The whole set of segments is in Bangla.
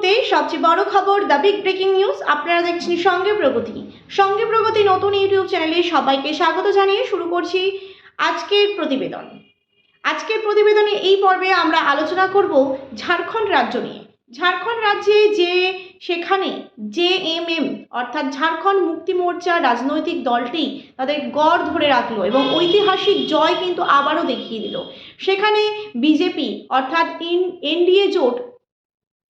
মুহূর্তে সবচেয়ে বড় খবর দ্য বিগ ব্রেকিং নিউজ, আপনারা দেখছেন সঙ্গে প্রগতি। সঙ্গে প্রগতি নতুন ইউটিউব চ্যানেলে সবাইকে স্বাগত জানিয়ে শুরু করছি আজকের প্রতিবেদন। আজকের প্রতিবেদনে এই পর্বে আমরা আলোচনা করব ঝাড়খণ্ড রাজ্য নিয়ে। ঝাড়খণ্ড রাজ্যে যে সেখানে জে এম এম, অর্থাৎ ঝাড়খণ্ড মুক্তি মোর্চা রাজনৈতিক দলটি তাদের গড় ধরে রাখল এবং ঐতিহাসিক জয় কিন্তু আবারও দেখিয়ে দিল। সেখানে বিজেপি, অর্থাৎ এনডিএ জোট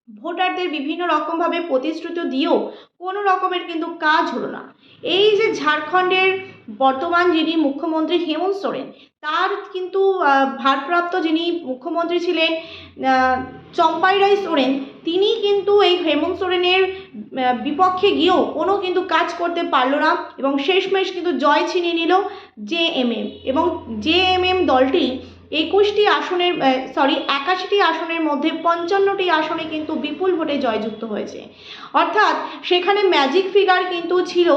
ভোটারদের বিভিন্ন রকমভাবে প্রতিশ্রুতি দিয়েও কোনো রকমের কিন্তু কাজ হলো না। এই যে ঝাড়খণ্ডের বর্তমান যিনি মুখ্যমন্ত্রী হেমন্ত সোরেন, তার কিন্তু ভারপ্রাপ্ত যিনি মুখ্যমন্ত্রী ছিলেন চম্পাই রায় সোরেন, তিনি কিন্তু এই হেমন্ত সোরেনের বিপক্ষে গিয়েও কোনো কিন্তু কাজ করতে পারল না এবং শেষমেশ কিন্তু জয় ছিনিয়ে নিল জে এম এম এবং জে এম এম দলটি একুশটি আসনের সরি একাশিটি আসনের মধ্যে পঞ্চান্নটি আসনে কিন্তু বিপুল ভোটে জয়যুক্ত হয়েছে। অর্থাৎ সেখানে ম্যাজিক ফিগার কিন্তু ছিল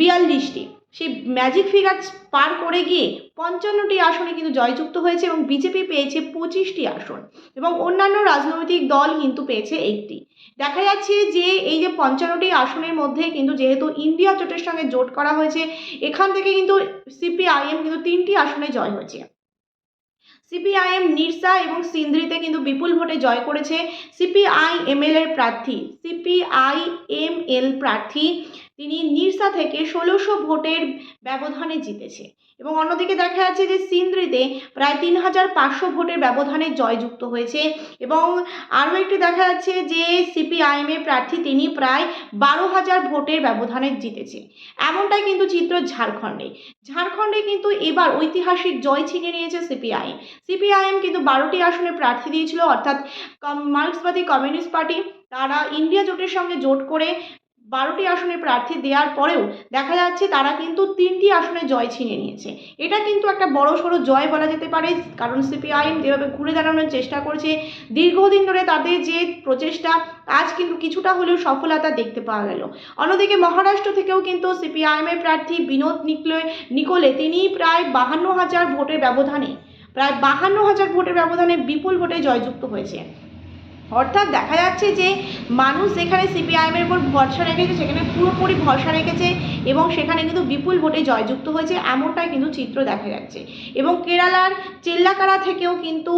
বিয়াল্লিশটি। সেই ম্যাজিক ফিগার পার করে গিয়ে পঞ্চান্নটি আসনে কিন্তু জয়যুক্ত হয়েছে এবং বিজেপি পেয়েছে পঁচিশটি আসন এবং অন্যান্য রাজনৈতিক দল কিন্তু পেয়েছে একটি। দেখা যাচ্ছে যে এই যে পঞ্চান্নটি আসনের মধ্যে কিন্তু যেহেতু ইন্ডিয়া জোটের সঙ্গে জোট করা হয়েছে, এখান থেকে কিন্তু সিপিআইএম কিন্তু তিনটি আসনে জয় হয়েছে। সিপিআইএম নির্সা এবং সিন্দ্রিতে কিন্তু বিপুল ভোটে জয় করেছে সিপিআইএমএল এর প্রার্থী সিপিআইএমএল প্রার্থী তিনি নির্সা থেকে ষোলোশো ভোটের ব্যবধানে জিতেছে। এবং অন্যদিকে দেখা যাচ্ছে যে সিন্দ্রিতে প্রায় তিন হাজার পাঁচশো ভোটের ব্যবধানে জয়যুক্ত হয়েছে। এবং আরও একটি দেখা যাচ্ছে যে সিপিআইএম এর প্রার্থী তিনি প্রায় বারো হাজার ভোটের ব্যবধানে জিতেছে। এমনটাই কিন্তু চিত্র ঝাড়খণ্ডে। ঝাড়খণ্ডে কিন্তু এবার ঐতিহাসিক জয় ছিনিয়ে নিয়েছে সিপিআইএম। সিপিআইএম কিন্তু বারোটি আসনে প্রার্থী দিয়েছিল, অর্থাৎ মার্ক্সবাদী কমিউনিস্ট পার্টি। তারা ইন্ডিয়া জোটের সঙ্গে জোট করে বারোটি আসনে প্রার্থী দেওয়ার পরেও দেখা যাচ্ছে তারা কিন্তু তিনটি আসনে জয় ছিনিয়ে নিয়েছে। এটা কিন্তু একটা বড় সড়ো জয় বলা যেতে পারে, কারণ সিপিআইএম যেভাবে ঘুরে দাঁড়ানোর চেষ্টা করছে, দীর্ঘদিন ধরে তাদের যে প্রচেষ্টা, আজ কিন্তু কিছুটা হলেও সফলতা দেখতে পাওয়া গেল। অন্যদিকে মহারাষ্ট্র থেকেও কিন্তু সিপিআইএমের প্রার্থী বিনোদ নিকলে, নিকোলে তিনি প্রায় বাহান্ন হাজার ভোটের ব্যবধানে, প্রায় বাহান্ন হাজার ভোটের ব্যবধানে বিপুল ভোটে জয়যুক্ত হয়েছে। অর্থাৎ দেখা যাচ্ছে যে মানুষ যেখানে সিপিআইএমের উপর ভরসা রেখেছে, সেখানে পুরোপুরি ভরসা রেখেছে এবং সেখানে কিন্তু বিপুল ভোটে জয়যুক্ত হয়েছে এমনটাই কিন্তু চিত্র দেখা যাচ্ছে। এবং কেরালার চেল্লাকারা থেকেও কিন্তু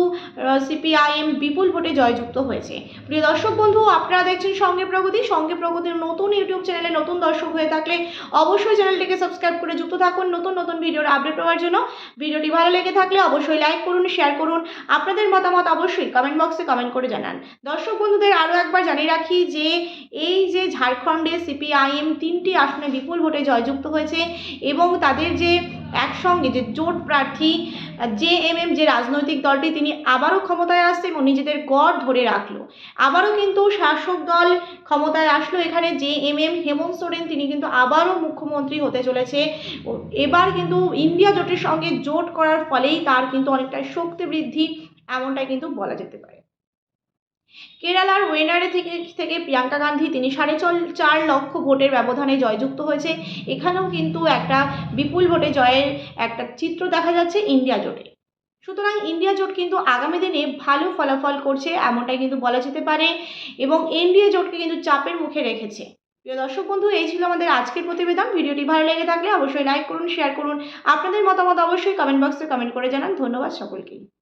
সিপিআইএম বিপুল ভোটে জয়যুক্ত হয়েছে। প্রিয় দর্শক বন্ধু, আপনারা দেখছেন সঙ্গে প্রগতি। সঙ্গে প্রগতির নতুন ইউটিউব চ্যানেলে নতুন দর্শক হয়ে থাকলে অবশ্যই চ্যানেলটিকে সাবস্ক্রাইব করে যুক্ত থাকুন নতুন নতুন ভিডিওর আপডেট পাওয়ার জন্য। ভিডিওটি ভালো লেগে থাকলে অবশ্যই লাইক করুন, শেয়ার করুন। আপনাদের মতামত অবশ্যই কমেন্ট বক্সে কমেন্ট করে জানান। দর্শক বন্ধুদের আরও একবার জানিয়ে রাখি যে এই যে ঝাড়খণ্ডে সিপিআইএম তিনটি আসনে বিপুল ভোটে জয়যুক্ত হয়েছে এবং তাদের যে একসঙ্গে যে জোট প্রার্থী জে এম এম যে রাজনৈতিক দলটি, তিনি আবারও ক্ষমতায় আসছে এবং নিজেদের গড় ধরে রাখল। আবারও কিন্তু শাসক দল ক্ষমতায় আসলো। এখানে যে এম এম হেমন্ত সোরেন, তিনি কিন্তু আবারও মুখ্যমন্ত্রী হতে চলেছে। এবার কিন্তু ইন্ডিয়া জোটের সঙ্গে জোট করার ফলেই তার কিন্তু অনেকটা শক্তি বৃদ্ধি, এমনটাই কিন্তু বলা যেতে পারে। কেরালার ওয়েনারে থেকে থেকে প্রিয়াঙ্কা গান্ধী, তিনি সাড়ে চল, চার লক্ষ ভোটের ব্যবধানে জয়যুক্ত হয়েছে। এখানেও কিন্তু একটা বিপুল ভোটে জয়ের একটা চিত্র দেখা যাচ্ছে ইন্ডিয়া জোটে। সুতরাং ইন্ডিয়া জোট কিন্তু আগামী দিনে ভালো ফলাফল করছে এমনটাই কিন্তু বলা যেতে পারে এবং এনডিএ জোটকে কিন্তু চাপের মুখে রেখেছে। প্রিয় দর্শক বন্ধু, এই ছিল আমাদের আজকের প্রতিবেদন। ভিডিওটি ভালো লেগে থাকলে অবশ্যই লাইক করুন, শেয়ার করুন। আপনাদের মতামত অবশ্যই কমেন্ট বক্সে কমেন্ট করে জানান। ধন্যবাদ সকলকেই।